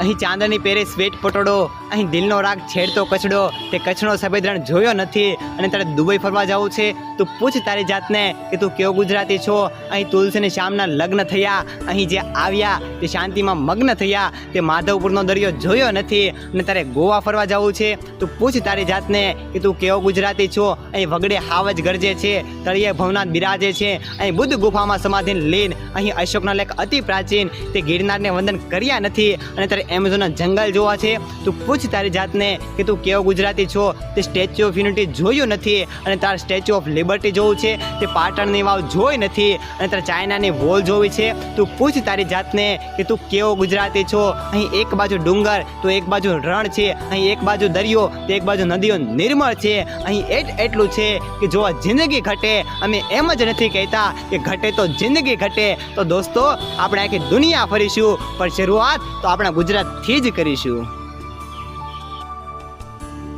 અહીં ચાંદની પહેરે સ્વેટ પટોળો, અહીં દિલનો રાગ છેડતો કચડો, તે કચ્છનો સફેદ રણ જોયો નથી અને તારે દુબઈ ફરવા જવું છે, તું પૂછ તારી જાતને કે તું કેવો ગુજરાતી છો. અહીં તુલસીની શામના લગ્ન થયા, અહીં જે આવ્યા, તે શાંતિમાં મગ્ન થયા, તે માધવપુરનો દરિયો જોયો નથી અને તારે ગોવા ફરવા જવું છે, તું પૂછ તારી જાતને કે તું કેવો ગુજરાતી છો. અહીં વગડે હાવ જ ગરજે છે, તળિયે ભવનાથ બિરાજે છે, અહીં બુદ્ધ ગુફામાં સમાધિન લીન અહીં અશોકના લેખ અતિ પ્રાચીન, તે ગિરનારને વંદન કર્યા નથી અને તારે એમેઝોનના જંગલ જોવા છે. તું પૂછ તારી જાતને કે તું કેવો ગુજરાતી છો. તે સ્ટેચ્યુ ઓફ યુનિટી જોયું નથી અને તાર સ્ટેચ્યુ ઓફ લિબર્ટી જોવું છે. તે પાટણની વાવ જોઈ નથી અને તારે ચાઇનાની વોલ જોવી છે. તું પૂછ તારી જાતને કે તું કેવો ગુજરાતી છો. અહીં એક બાજુ ડુંગર, તો એક બાજુ રણ છે. અહીં એક બાજુ દરિયો, તો એક બાજુ નદીઓ નિર્મળ છે. અહીં એટ એટલું છે કે જો જિંદગી ઘટે, અમે એમ જ નથી કહેતા કે ઘટે તો જિંદગી ઘટે. તો દોસ્તો, આપણે આખી દુનિયા ફરીશું. પણ શરૂઆત તો આપણા ગુજરાતથી જ કરીશું.